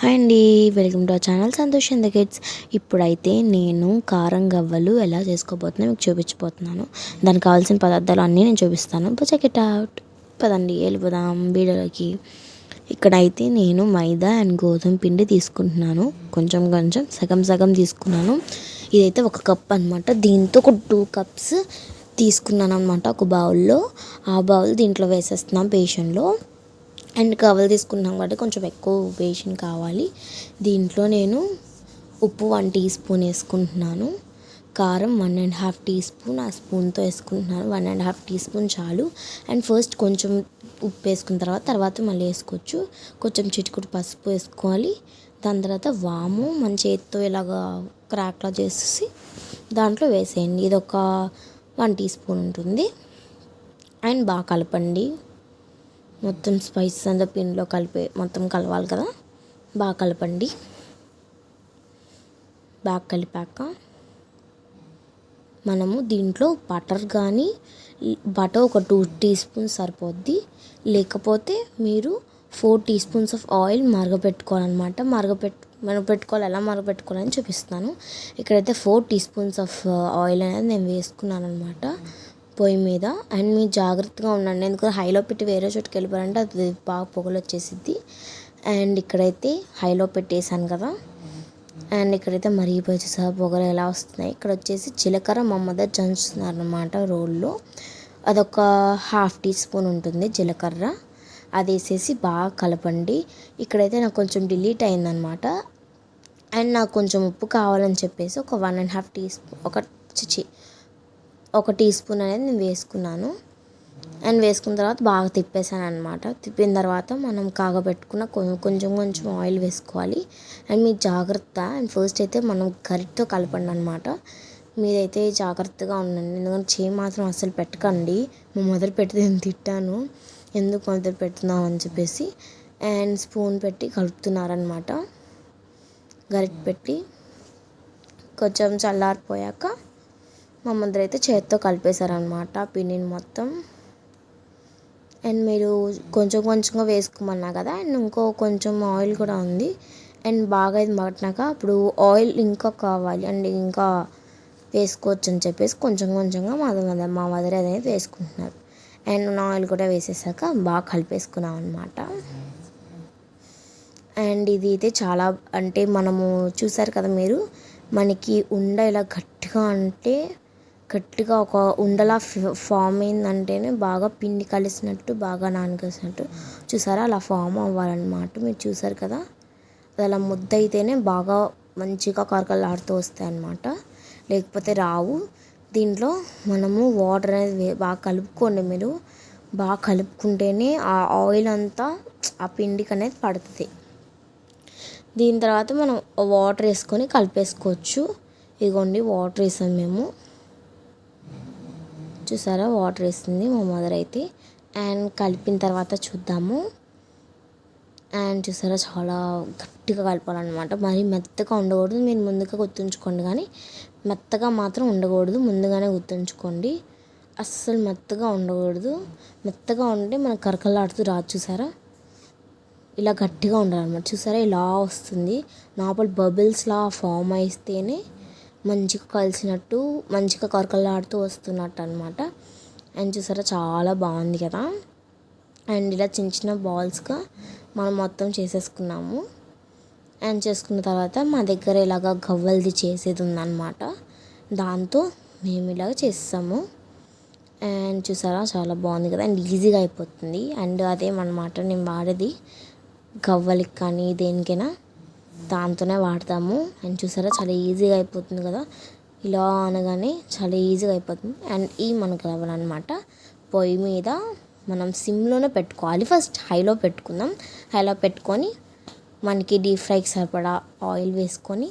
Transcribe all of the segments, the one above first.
Hi అండి welcome to our channel Santosh and the kids. ఇప్పుడైతే నేను కారం గవ్వలు ఎలా చేసుకోబోతున్నా మీకు చూపించబోతున్నాను. దానికి కావాల్సిన పదార్థాలు అన్నీ నేను చూపిస్తాను. Check it out. పదండి వెళ్ళిపోదాం వీడియోలోకి. ఇక్కడైతే నేను మైదా అండ్ గోధుమ పిండి తీసుకుంటున్నాను. కొంచెం కొంచెం సగం సగం తీసుకున్నాను. ఇదైతే ఒక కప్ అనమాట దీంతో ఒక టూ కప్స్ తీసుకున్నాను అనమాట ఒక బౌల్లో. ఆ బౌల్ దీంట్లో వేసేస్తున్నాం పేషన్లో అండ్ కవలు తీసుకున్నాం కాబట్టి కొంచెం ఎక్కువ బేషన్ కావాలి. దీంట్లో నేను ఉప్పు వన్ టీ స్పూన్ వేసుకుంటున్నాను. కారం one and half tea spoon ఆ స్పూన్తో వేసుకుంటున్నాను. One and half tea spoon చాలు. అండ్ ఫస్ట్ కొంచెం ఉప్పు వేసుకున్న తర్వాత తర్వాత మళ్ళీ వేసుకోవచ్చు. కొంచెం చిటికుడు పసుపు వేసుకోవాలి. దాని తర్వాత వాము మన చేతితో ఇలాగా క్రాక్లా చేసేసి దాంట్లో వేసేయండి. ఇది ఒక వన్ టీ స్పూన్ ఉంటుంది. అండ్ బాగా కలపండి మొత్తం స్పైసెస్ అంతా పిండిలో కలిపి మొత్తం కలవాలి కదా? బాగా కలపండి. బాగా కలిపాక మనము దీంట్లో బటర్ కానీ బటర్ ఒక టూ టీ స్పూన్స్ సరిపోద్ది. లేకపోతే మీరు four tea spoons of oil మరగపెట్టుకోవాలన్నమాట. మరగపెట్టు మరగపెట్టుకోవాలి ఎలా మరగపెట్టుకోవాలని చూపిస్తాను ఇక్కడైతే four tea spoons of oil అనేది నేను వేసుకున్నాను అనమాట పొయ్యి మీద అండ్ మీరు జాగ్రత్తగా ఉండండి. ఎందుకంటే హైలో పెట్టి వేరే చోటుకి వెళ్ళిపోయారంటే అది బాగా పొగలు వచ్చేసిద్ది అండ్ ఇక్కడైతే హైలో పెట్టేసాను కదా. అండ్ ఇక్కడైతే మరిగిపోయి చూసారు పొగలు ఎలా వస్తున్నాయి. ఇక్కడ వచ్చేసి జీలకర్ర మా మదర్ చంచుతున్నారు అనమాట రోల్లో. అదొక హాఫ్ టీ స్పూన్ ఉంటుంది జీలకర్ర. అది వేసేసి బాగా కలపండి. ఇక్కడైతే నాకు కొంచెం డిలీట్ అయిందనమాట అండ్ నాకు కొంచెం ఉప్పు కావాలని చెప్పేసి ఒక one and half tea spoon ఒక చిచి ఒక టీ స్పూన్ అనేది నేను వేసుకున్నాను. అండ్ వేసుకున్న తర్వాత బాగా తిప్పేసాను అనమాట తిప్పిన తర్వాత మనం కాగబెట్టుకున్న కొంచెం కొంచెం ఆయిల్ వేసుకోవాలి. అండ్ మీ జాగ్రత్త. అండ్ ఫస్ట్ అయితే మనం గరిటతో కలపండి అనమాట మీరైతే జాగ్రత్తగా ఉండండి. ఎందుకంటే చేయి మాత్రం అసలు పెట్టకండి. మా మొదలు పెడితే నేను తిట్టాను. ఎందుకు మొదలు పెడుతున్నాం అని చెప్పేసి. అండ్ స్పూన్ పెట్టి కలుపుతున్నారనమాట గరిట పెట్టి కొంచెం చల్లారిపోయాక మా మదర్ అయితే చేత్తో కలిపేశారనమాట పిండిని మొత్తం. అండ్ మీరు కొంచెం కొంచెంగా వేసుకోమన్నా కదా అండ్ ఇంకో కొంచెం ఆయిల్ కూడా ఉంది. అండ్ బాగా ఇది పట్టినాక అప్పుడు ఆయిల్ ఇంకా కావాలి అండ్ ఇంకా వేసుకోవచ్చు అని చెప్పేసి కొంచెం కొంచెంగా మా మదర్ మా మదర్ అనేది వేసుకుంటున్నారు. అండ్ నా ఆయిల్ కూడా వేసేసాక బాగా కలిపేసుకున్నాం అనమాట అండ్ ఇది అయితే చాలా అంటే మనము చూసారు కదా మీరు మనకి ఉండ ఇలా గట్టిగా అంటే గట్టిగా ఒక ఉండలా ఫామ్ అయిందంటేనే బాగా పిండి కలిసినట్టు బాగా నానకేసినట్టు చూసారా? అలా ఫామ్ అవ్వాలన్నమాట. మీరు చూసారు కదా? అది అలా ముద్ద అయితేనే బాగా మంచిగా కరకలాడుతూ వస్తాయి అన్నమాట లేకపోతే రావు. దీంట్లో మనము వాటర్ అనేది బాగా కలుపుకోండి మీరు. బాగా కలుపుకుంటేనే ఆ ఆయిల్ అంతా ఆ పిండికి అనేది పడుతుంది. దీని తర్వాత మనం వాటర్ వేసుకొని కలిపేసుకోవచ్చు. ఇదిగోండి వాటర్ వేసాం మేము. చూసారా? వాటర్ వేస్తుంది మా మదర్ అయితే. అండ్ కలిపిన తర్వాత చూద్దాము. అండ్ చూసారా? చాలా గట్టిగా కలపాలన్నమాట. మరి మెత్తగా ఉండకూడదు. మీరు ముందుగా గుర్తుంచుకోండి కానీ మెత్తగా మాత్రం ఉండకూడదు. ముందుగానే గుర్తుంచుకోండి. అస్సలు మెత్తగా ఉండకూడదు. మెత్తగా ఉంటే మనకు కరకలాడుతూ రాదు. చూసారా? ఇలా గట్టిగా ఉండాలన్నమాట. చూసారా? ఇలా వస్తుంది. లోపల బబుల్స్లా ఫామ్ అయిస్తేనే మంచిగా కలిసినట్టు మంచిగా కరకలాడుతూ వస్తున్నట్టు అనమాట అండ్ చూసారా చాలా బాగుంది కదా. అండ్ ఇలా చిన్న చిన్న బాల్స్గా మనం మొత్తం చేసేసుకున్నాము. అండ్ చేసుకున్న తర్వాత మా దగ్గర ఇలాగ గవ్వలది చేసేది ఉందన్నమాట. దాంతో మేము ఇలాగ చేస్తాము అండ్ చూసారా చాలా బాగుంది కదా. అండ్ ఈజీగా అయిపోతుంది. అండ్ అదేమన్నమాట నేను వాడేది గవ్వలకి కానీ దేనికైనా. దాంతోనే వాడతాము. అండ్ చూసారా చాలా ఈజీగా అయిపోతుంది కదా? ఇలా అనగానే చాలా ఈజీగా అయిపోతుంది. అండ్ ఈ మనకు రావాలన్నమాట పొయ్యి మీద మనం సిమ్లోనే పెట్టుకోవాలి. ఫస్ట్ హైలో పెట్టుకుందాం. హైలో పెట్టుకొని మనకి డీప్ ఫ్రైకి సరిపడా ఆయిల్ వేసుకొని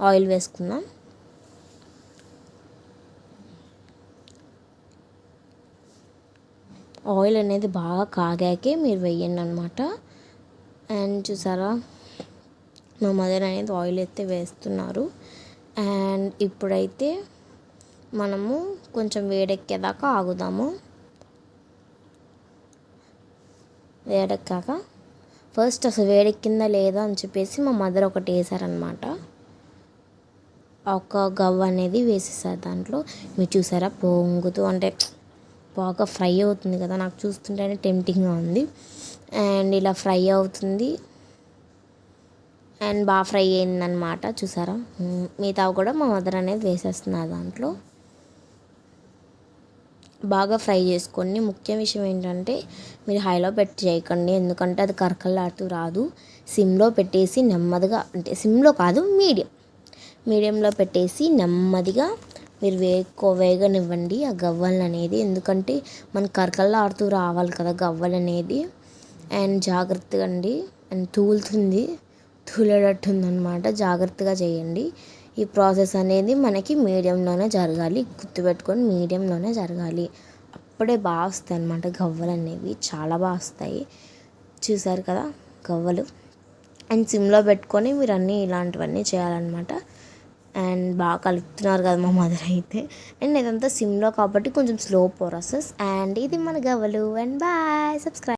ఆయిల్ వేసుకుందాం. ఆయిల్ అనేది బాగా కాగాకే మీరు వేయండి అనమాట అండ్ చూసారా మా మదర్ అనేది ఆయిల్ అయితే వేస్తున్నారు. అండ్ ఇప్పుడైతే మనము కొంచెం వేడెక్కేదాకా ఆగుదాము. వేడెక్కాక ఫస్ట్ అసలు వేడెక్కిందా లేదా అని చెప్పేసి మా మదర్ ఒకటి వేసారనమాట ఒక గవ్వ అనేది వేసేసారు దాంట్లో. మీరు చూసారా పొంగుతూ అంటే బాగా ఫ్రై అవుతుంది కదా నాకు చూస్తుంటేనే టెంప్టింగ్గా ఉంది. అండ్ ఇలా ఫ్రై అవుతుంది. అండ్ బాగా ఫ్రై అయిందనమాట చూసారా? మ్, మిగతావి కూడా మా మదర్ అనేది వేసేస్తున్నారు దాంట్లో. బాగా ఫ్రై చేసుకొని ముఖ్య విషయం ఏంటంటే మీరు హైలో పెట్టి చేయకండి. ఎందుకంటే అది కరకలాడుతూ రాదు. సిమ్లో పెట్టేసి నెమ్మదిగా అంటే సిమ్లో కాదు మీడియం. మీడియంలో పెట్టేసి నెమ్మదిగా మీరు వేకో వేగనివ్వండి ఆ గవ్వలు అనేది. ఎందుకంటే మన కరకలాడుతూ రావాలి కదా గవ్వలు అనేది. అండ్ జాగ్రత్తగా అండి. అండ్ తూలుతుంది. తూలేటట్టుందనమాట జాగ్రత్తగా చేయండి. ఈ ప్రాసెస్ అనేది మనకి మీడియంలోనే జరగాలి. గుర్తుపెట్టుకొని మీడియంలోనే జరగాలి. అప్పుడే బాగా వస్తాయి అనమాట గవ్వలు అనేవి చాలా బాగా వస్తాయి. చూసారు కదా గవ్వలు. అండ్ సిమ్లో పెట్టుకొని మీరు అన్నీ ఇలాంటివన్నీ చేయాలన్నమాట. అండ్ బాగా కలుపుతున్నారు కదా మా మదర్ అయితే. అండ్ ఇదంతా సిమ్లో కాబట్టి కొంచెం స్లో ప్రాసెస్. అండ్ ఇది మన గవ్వలు. And bye. సబ్స్క్రైబ్